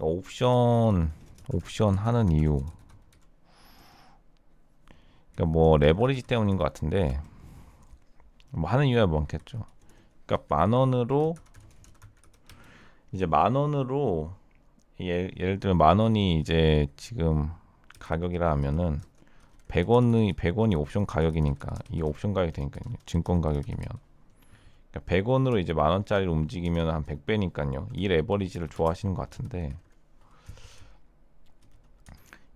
그러니까 옵션 옵션 하는 이유. 그러니까 뭐 레버리지 때문인 것 같은데 뭐 하는 이유가 많겠죠. 그러니까 만 원으로 이제 만 원으로 예를, 예를 들면 만 원이 이제 지금 가격이라 하면은 100원이 100원이 옵션 가격이니까 이 옵션 가격이 되니까요. 증권 가격이면 그러니까 100원으로 이제 만 원짜리로 움직이면 한 100배니까요. 이 레버리지를 좋아하시는 것 같은데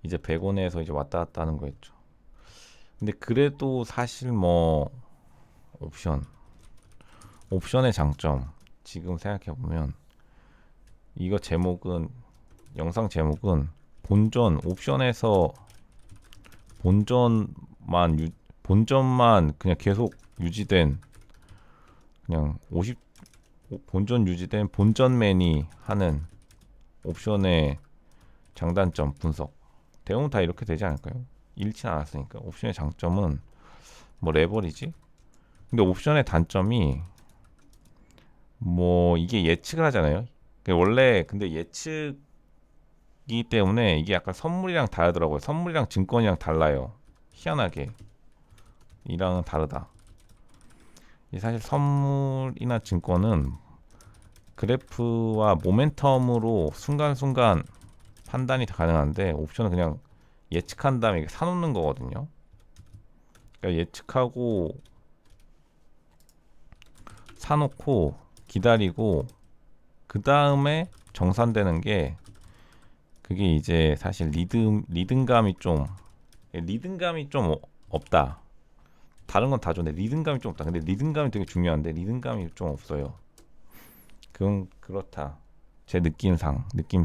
이제 100원에서 이제 왔다 갔다 하는 거였죠. 근데 그래도 사실 뭐 옵션 옵션의 장점 지금 생각해 보면 이거 제목은 영상 제목은 본전 옵션에서 본전만 유, 본전만 그냥 계속 유지된 그냥 50 본전 유지된 본전맨이 하는 옵션의 장단점 분석 대부분 다 이렇게 되지 않을까요? 잃진 않았으니까. 옵션의 장점은 뭐 레버리지? 근데 옵션의 단점이 뭐 이게 예측을 하잖아요. 그 원래 근데 예측이기 때문에 이게 약간 선물이랑 다르더라고요. 선물이랑 증권이랑 달라요. 희한하게. 이랑은 다르다. 이 사실 선물이나 증권은 그래프와 모멘텀으로 순간순간 판단이 가능한데 옵션은 그냥 예측한 다음에 사놓는 거거든요. 그러니까 예측하고 사놓고 기다리고 그 다음에 정산되는 게 그게 이제 사실 리듬 리듬감이 좀 리듬감이 좀 어- 없다. 다른 건 다 좋은데 리듬감이 좀 없다. 근데 리듬감이 되게 중요한데 리듬감이 좀 없어요. 그건 그렇다. 제 느낌상 느낌